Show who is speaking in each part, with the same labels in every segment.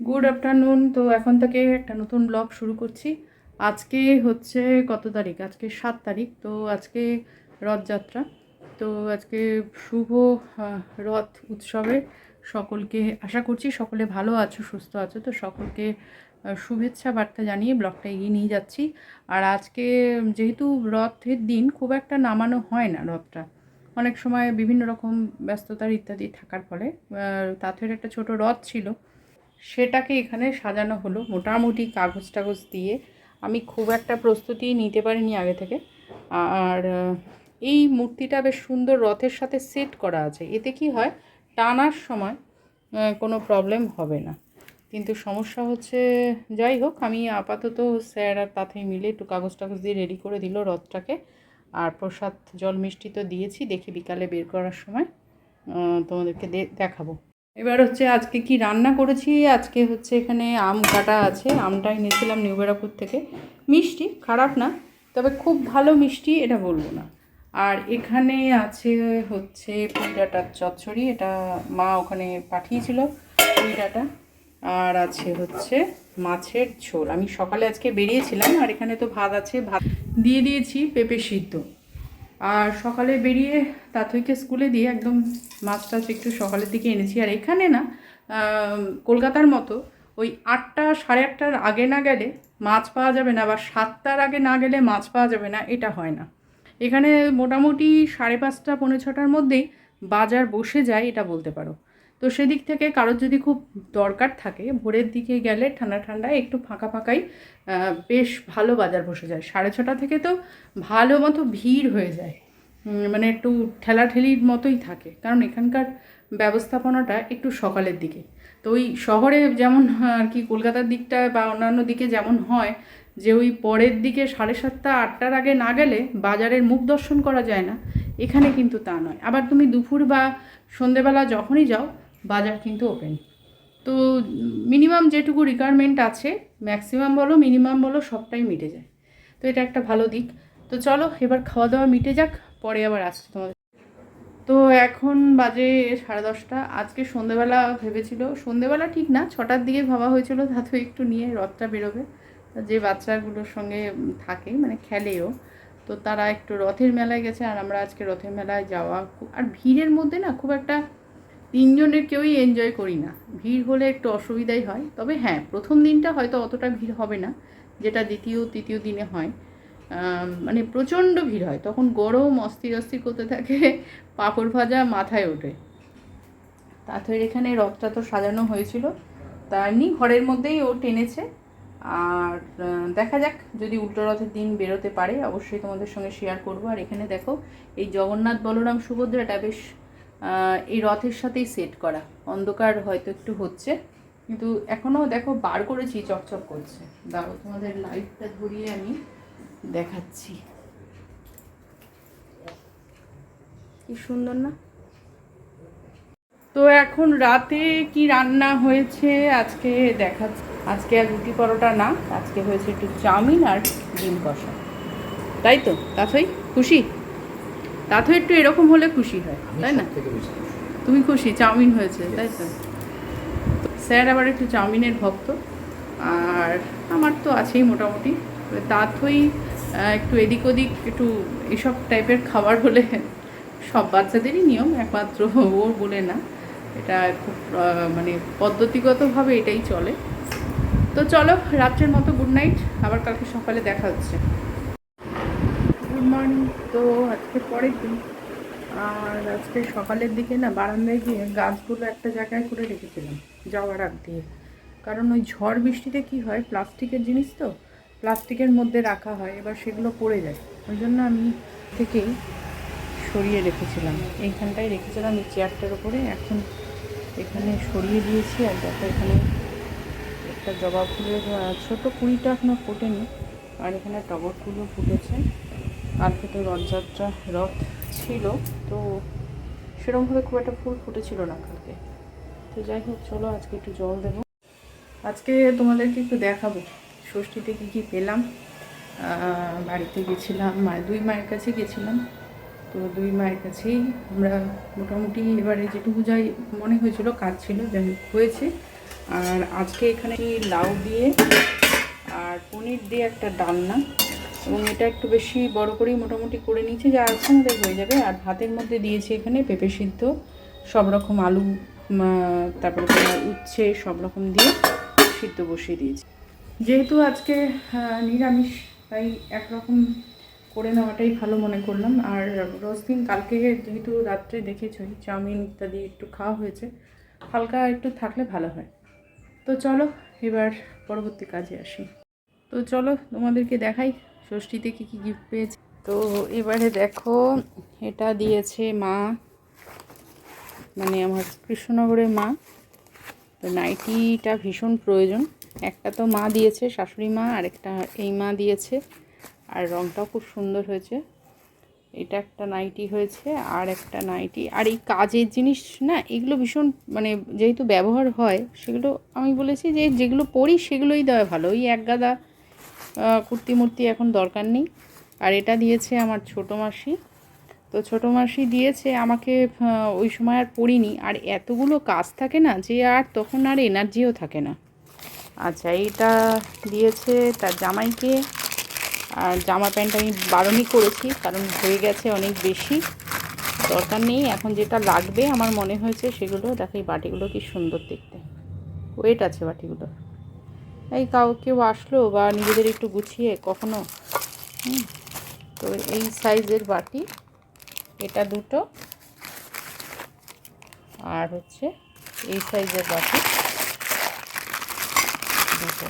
Speaker 1: Good afternoon তো এখন থেকে একটা নতুন ব্লগ শুরু করছি। আজকে হচ্ছে কত তারিখ? আজকে সাত তারিখ। তো আজকে রথযাত্রা। তো আজকে শুভ রথ উৎসবে সকলকে আশা করছি সকলে ভালো আছো, সুস্থ আছো। তো সকলকে শুভেচ্ছা বার্তা জানিয়ে ব্লগটা এগিয়ে নিয়ে যাচ্ছি। আর আজকে যেহেতু রথের দিন, খুব একটা নামানো হয় না রথটা। অনেক সময় বিভিন্ন রকম ব্যস্ততার ইত্যাদি থাকার ফলে তাঁতের একটা ছোট রথ ছিল। সেটাকে এখানে সাজানো হলো। মোটামুটি কাগজ টাগজ দিয়ে আমি খুব একটা প্রস্তুতি নিতে পারিনি আগে থেকে। আর এই মূর্তিটা বেশ সুন্দর রথের সাথে সেট করা আছে। এতে কি হয়, টানার সময় কোনো প্রবলেম হবে না। কিন্তু সমস্যা হচ্ছে, যাই হোক, আমি আপাতত স্যার আর তাতেই মিলে একটু কাগজ টাগজ দিয়ে রেডি করে দিল রথটাকে। আর প্রসাদ জল মিষ্টি তো দিয়েছি, দেখি বিকালে বের করার সময় তোমাদেরকে দেখাবো। এবার হচ্ছে আজকে কি রান্না করেছি? আজকে হচ্ছে এখানে আম কাটা আছে। আমটা এনেছিলাম নিউ ব্যারাকপুর থেকে। মিষ্টি, খারাপ না, তবে খুব ভালো মিষ্টি, এটা বলব না। আর এখানে আছে হচ্ছে পুইডাটার চচ্চড়ি, এটা মা ওখানে পাঠিয়েছিল পুইডাটা আর আছে হচ্ছে মাছের ঝোল। আমি সকালে আজকে বেরিয়েছিলাম, আর এখানে তো ভাত আছে, ভাত দিয়ে দিয়েছি পেঁপে সিদ্ধ। আর সকালে বেরিয়ে তাথইকে স্কুলে দিয়ে একদম মাছ টাছ একটু সকালের দিকে এনেছি। আর এখানে না কলকাতার মতো ওই আটটা সাড়ে আটটার আগে না গেলে মাছ পাওয়া যাবে না বা সাতটার আগে না গেলে মাছ পাওয়া যাবে না, এটা হয় না। এখানে মোটামুটি সাড়ে পাঁচটা, পৌনে ছটার মধ্যেই বাজার বসে যায়, এটা বলতে পারো। তো সেদিক থেকে কারোর যদি খুব দরকার থাকে, ভোরের দিকে গেলে ঠান্ডা ঠান্ডায় একটু ফাঁকা ফাঁকাই বেশ ভালো বাজার বসে যায়। সাড়ে ছটা থেকে তো ভালো মতো ভিড় হয়ে যায়। মানে একটু ঠেলাঠেলির মতোই থাকে। কারণ এখানকার ব্যবস্থাপনাটা একটু সকালের দিকে। তো ওই শহরে যেমন আর কি, কলকাতার দিকটা বা অন্যান্য দিকে যেমন হয়, যে ওই পরের দিকে সাড়ে সাতটা, আটটার আগে না গেলে বাজারের মুখ দর্শন করা যায় না। এখানে কিন্তু তা নয়। আবার তুমি দুপুর বা সন্ধেবেলা যখনই যাও বাজার কিন্তু ওপেন তো মিনিমাম যেটুকু রিকোয়ারমেন্ট আছে ম্যাক্সিমাম বলো মিনিমাম বলো, সবটাই মিটে যায়। তো এটা একটা ভালো দিক। তো চলো, এবার খাওয়া দাওয়া মিটে যাক, পরে আবার আসছি তোমাদের। তো এখন বাজে সাড়ে দশটা। আজকে সন্ধেবেলা ভেবেছিল, সন্ধেবেলা ঠিক না, ছটার দিকে ভাবা হয়েছিল, তাতে একটু নিয়ে রথটা বেরোবে। যে বাচ্চাগুলোর সঙ্গে থাকে মানে খেলেও, তো তারা একটু রথের মেলায় গেছে, আর আমরা আজকে রথের মেলায় যাওয়া, আর ভিড়ের মধ্যে না খুব একটা তিনজনের কেউই এনজয় করি না। ভিড় হলে একটু অসুবিধাই হয়। তবে হ্যাঁ প্রথম দিনটা হয়তো অতটা ভিড় হবে না, যেটা দ্বিতীয়, তৃতীয় দিনে হয়। মানে প্রচণ্ড ভিড় হয়। তখন গরম, অস্থির অস্থির করতে থাকে, পাঁপড় ভাজা মাথায় ওঠে। তাথের এখানে রথটা তো সাজানো হয়েছিল। তা এমনি ঘরের মধ্যেই ও টেনেছে। আর দেখা যাক যদি উল্টো রথের দিন বেরোতে পারে, অবশ্যই তোমাদের সঙ্গে শেয়ার করব। আর এখানে দেখো, এই জগন্নাথ বলরাম সুভদ্রাটা বেশ এই রথের সাথেই সেট করা। অন্ধকার হয়তো একটু হচ্ছে, কিন্তু এখনও দেখো বার করেছি, চকচক করছে। দাঁড়ো তোমাদের লাইটটা ধরিয়ে আমি দেখাচ্ছি। কি সুন্দর না? তো এখন রাতে কি রান্না হয়েছে আজকে দেখা আজকে আর রুটি পরোটা না, আজকে হয়েছে একটু চাউমিন আর ডিম কষা। তাই তো? তাথই খুশি? তাথই একটু এরকম হলে খুশি হয় তাই না? তুমি খুশি চাউমিন হয়েছে তাই তো? স্যার আবার একটু চাউমিনের ভক্ত আর আমার তো আছেই মোটামুটি। তাথই একটু এদিক ওদিক একটু এসব টাইপের খাবার হলে সব বাচ্চাদেরই নিয়ম একমাত্র ওর বলে না। এটা খুব মানে পদ্ধতিগতভাবে এটাই চলে। তো চলো রাত্রের মতো গুড নাইট আবার কালকে সকালে দেখা হচ্ছে। মর্নিং। তো আজকে পরের দিন। আর আজকে সকালের দিকে না বারান্দায় গিয়ে গাছগুলো একটা জায়গায় করে রেখেছিলাম যাওয়ার আগ দিয়ে। কারণ ওই ঝড় বৃষ্টিতে কি হয়, প্লাস্টিকের জিনিস তো, প্লাস্টিকের মধ্যে রাখা হয়, এবার সেগুলো পড়ে যায়। ওই জন্য আমি থেকেই সরিয়ে রেখেছিলাম। এইখানটায় রেখেছিলাম এই চেয়ারটার উপরে। এখন এখানে সরিয়ে দিয়েছি আর দেখো এখানে একটা জবা ফুলের ছোট কুড়িটা এখনও ফোটেনি। আর এখানে টগর ফুলও ফুটেছে। কালকে তো রথযাত্রা, রথ ছিল, তো সেরকমভাবে খুব একটা ফুল ফুটেছিল না কালকে। তো যাই হোক, চলো আজকে একটু জল দেবো। আজকে তোমাদেরকে একটু দেখাবো। ষষ্ঠীতে কী কী পেলাম। বাড়িতে গেছিলাম মায়ের দুই মায়ের কাছে গেছিলাম। তো দুই মায়ের কাছেই আমরা মোটামুটি এবারে যেটুকু যাই মনে হয়েছিল কাজ ছিল, যাই হয়েছে। আর আজকে এখানে লাউ দিয়ে আর পনির দিয়ে একটা ডালনা। এবং এটা একটু বেশি বড় করেই মোটামুটি করে নিয়েছি, যা আছে আমাদের হয়ে যাবে। আর ভাতের মধ্যে দিয়েছি এখানে পেঁপে সিদ্ধ, সব রকম আলু তারপরে তোমার উচ্ছে, সব রকম দিয়ে সিদ্ধ বসিয়ে দিয়েছি। যেহেতু আজকে নিরামিষ, তাই একরকম করে নেওয়াটাই ভালো মনে করলাম। আর রোজ দিন কালকে যেহেতু রাত্রে দেখেছই চাউমিন ইত্যাদি একটু খাওয়া হয়েছে, হালকা একটু থাকলে ভালো হয়। তো চলো, এবার পরবর্তী কাজে আসি। তো চলো, তোমাদেরকে দেখাই ষষ্ঠীতে কী কী গিফট পেয়েছি? তো এবারে দেখো, এটা দিয়েছে মা মানে আমার কৃষ্ণনগরের মা। তো নাইটিটা ভীষণ প্রয়োজন। একটা তো মা দিয়েছে, শাশুড়ি মা আরেকটা এই মা দিয়েছে। আর রঙটাও খুব সুন্দর হয়েছে। এটা একটা নাইটি হয়েছে, আর একটা নাইটি। আর এই কাজের জিনিস না, এগুলো ভীষণ মানে যেহেতু ব্যবহার হয়, সেগুলো আমি বলেছি যে যেগুলো পরি, সেগুলোই দেওয়া ভালো। ওই এক গাদা কুর্তি মূর্তি এখন দরকার নেই। আর এটা দিয়েছে আমার ছোটো মাসি। তো ছোটো মাসি দিয়েছে, আমাকে ওই সময় আর পড়িনি। আর এতগুলো কাজ থাকে না যে আর তখন আর এনার্জিও থাকে না। আচ্ছা এটা দিয়েছে তার জামাইকে। আর জামা প্যান্ট আমি বারণই করেছি, কারণ হয়ে গেছে অনেক বেশি। দরকার নেই, এখন যেটা লাগবে আমার মনে হয়েছে সেগুলো। দেখো এই বাটিগুলো কি সুন্দর দেখতে। ওয়েট আছে বাটিগুলো এই কাউ কেউ আসলো বা নিজেদের একটু গুছিয়ে কখনো তো এই সাইজের বাটি, এটা দুটো। আর হচ্ছে এই সাইজের বাটি, দুটো।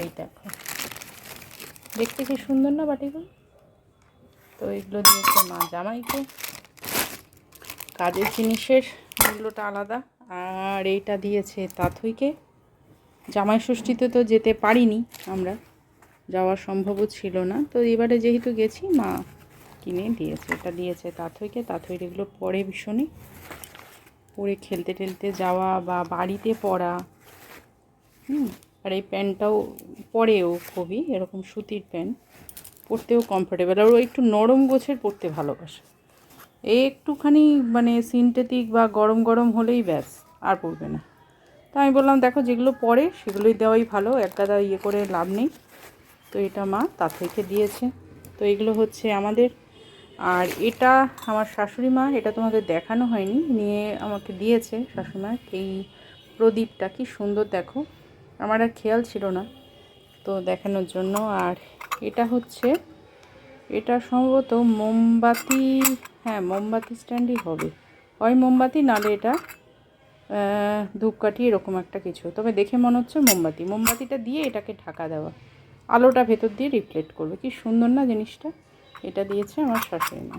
Speaker 1: এই দেখো। দেখতে কি সুন্দর না বাটিগুলো? তো এগুলো দিয়েছে মা জামাইকে। কাজের জিনিসের মূল্যটা আলাদা। আর এইটা দিয়েছে তাথইকে। জামাই ষষ্ঠীতে তো যেতে পারিনি আমরা, যাওয়া সম্ভবও ছিল না। তো এবারে যেহেতু গেছি, মা কিনে দিয়েছে, এটা দিয়েছে তাথইকে। তাথইর এগুলো পরে ভীষণই পরে খেলতে টেলতে যাওয়া বা বাড়িতে পড়া, হুম, আর এই প্যান্টটাও পরেও খুবই, এরকম সুতির প্যান্ট, পরতেও কমফোর্টেবল আর ও একটু নরম গোছের পরতে ভালোবাসে। একটুখানি মানে সিনথেটিক বা গরম গরম হলেই ব্যাস, আর পড়বে না। তো আমি বললাম, দেখো, যেগুলো পরে সেগুলোই দেওয়াই ভালো এক গাদা ইয়ে করে লাভ নেই। তো এটা মা তার থেকে দিয়েছে। তো এগুলো হচ্ছে আমাদের। আর এটা আমার শাশুড়ি মা, এটা তোমাদের দেখানো হয়নি, নিয়ে আমাকে দিয়েছে শাশুড়ি মা, এই প্রদীপটা কি সুন্দর, দেখো। আমার আর খেয়াল ছিল না তো দেখানোর জন্য। আর এটা হচ্ছে, এটা সম্ভবত মোমবাতি হ্যাঁ মোমবাতি স্ট্যান্ডই হবে। হয় মোমবাতি নালে এটা ধূপকাঠি এরকম একটা কিছু। তবে দেখে মনে হচ্ছে মোমবাতি। মোমবাতিটা দিয়ে এটাকে ঢাকা দেওয়া। আলোটা ভেতর দিয়ে রিফ্লেক্ট করবে। কি সুন্দর না জিনিসটা? এটা দিয়েছে আমার শাশুড়ি মা।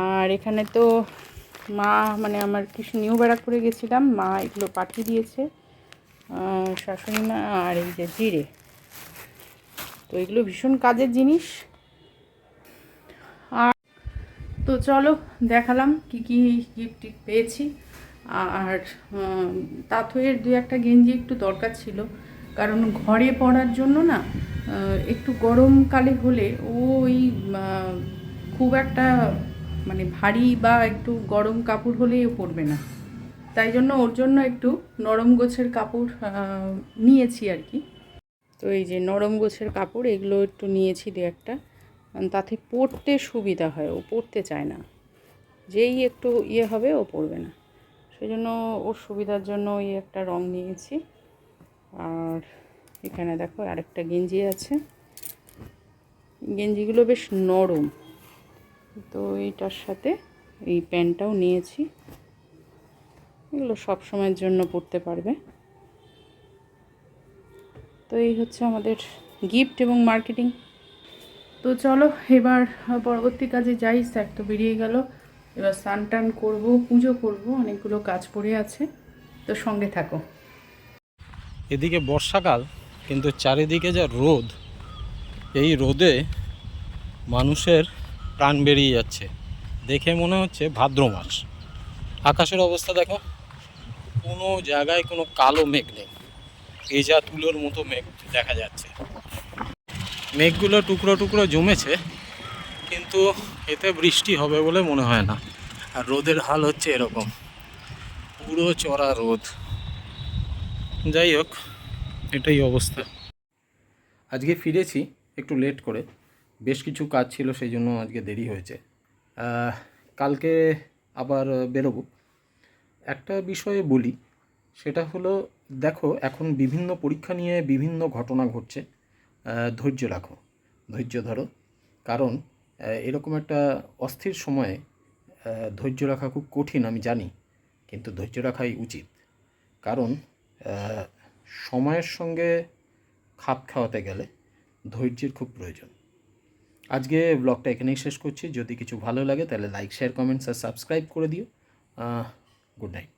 Speaker 1: আর এখানে তো মা মানে আমার কিছু নিউ ব্যারাকপুরে গেছিলাম, মা এগুলো পাঠিয়ে দিয়েছে শাশুড়ি মা আর এই যে জিরে। তো এগুলো ভীষণ কাজের জিনিস। তো চলো দেখালাম কি কি গিফট পেয়েছি। আর উম, তাঁতইয়ের দু একটা গেঞ্জি একটু দরকার ছিল। কারণ ঘরে পরার জন্য না একটু গরমকালে হলে ও ওই খুব একটা মানে ভারী বা একটু গরম কাপড় হলেই ও পরবে না। তাই জন্য ওর জন্য একটু নরম গোছের কাপড় নিয়েছি আর কি। তো এই যে নরম গোছের কাপড় এগুলো একটু নিয়েছি দু একটা। তাতে পরতে সুবিধা হয়, ও পরতে চায় না। যেই একটু ইয়ে হবে, ও পরবে না। সেই জন্য ওর সুবিধার জন্য ওই একটা রং নিয়েছি। আর এখানে দেখো আরেকটা গেঞ্জি আছে। গেঞ্জিগুলো বেশ নরম। তো এইটার সাথে এই প্যান্টটাও নিয়েছি। এগুলো সব সময়ের জন্য পরতে পারবে। তো এই হচ্ছে আমাদের গিফট এবং মার্কেটিং তো চলো, এবার পরবর্তী কাজে যাই। স্যার তো বেরিয়ে গেল। এবার স্নান টান করব, পুজো করব, অনেকগুলো কাজ পড়ে আছে। তো সঙ্গে থাকো।
Speaker 2: এদিকে বর্ষাকাল, কিন্তু চারিদিকে যা রোদ, এই রোদে মানুষের প্রাণ বেরিয়ে যাচ্ছে। দেখে মনে হচ্ছে ভাদ্র মাস। আকাশের অবস্থা দেখো, কোনো জায়গায় কোনো কালো মেঘ নেই। এই যা তুলোর মতো মেঘ দেখা যাচ্ছে। মেঘগুলো টুকরো টুকরো জমেছে, কিন্তু এতে বৃষ্টি হবে বলে মনে হয় না। আর রোদের হাল হচ্ছে এরকম। পুরো চড়া রোদ। যাই হোক, এটাই অবস্থা। আজকে ফিরেছি একটু লেট করে। বেশ কিছু কাজ ছিল, সেই জন্য আজকে দেরি হয়েছে। কালকে আবার বেরোবো। একটা বিষয়ে বলি, সেটা হলো, দেখো, এখন বিভিন্ন পরীক্ষা নিয়ে বিভিন্ন ঘটনা ঘটছে। ধৈর্য রাখো, ধৈর্য ধরো। কারণ এরকম একটা অস্থির সময়ে ধৈর্য রাখা খুব কঠিন, আমি জানি। কিন্তু ধৈর্য রাখাই উচিত। কারণ সময়ের সঙ্গে খাপ খাওয়াতে গেলে ধৈর্যের খুব প্রয়োজন। আজকে ব্লগটা এখানেই শেষ করছি। যদি কিছু ভালো লাগে, তাহলে লাইক শেয়ার কমেন্টস আর সাবস্ক্রাইব করে দিও। Good night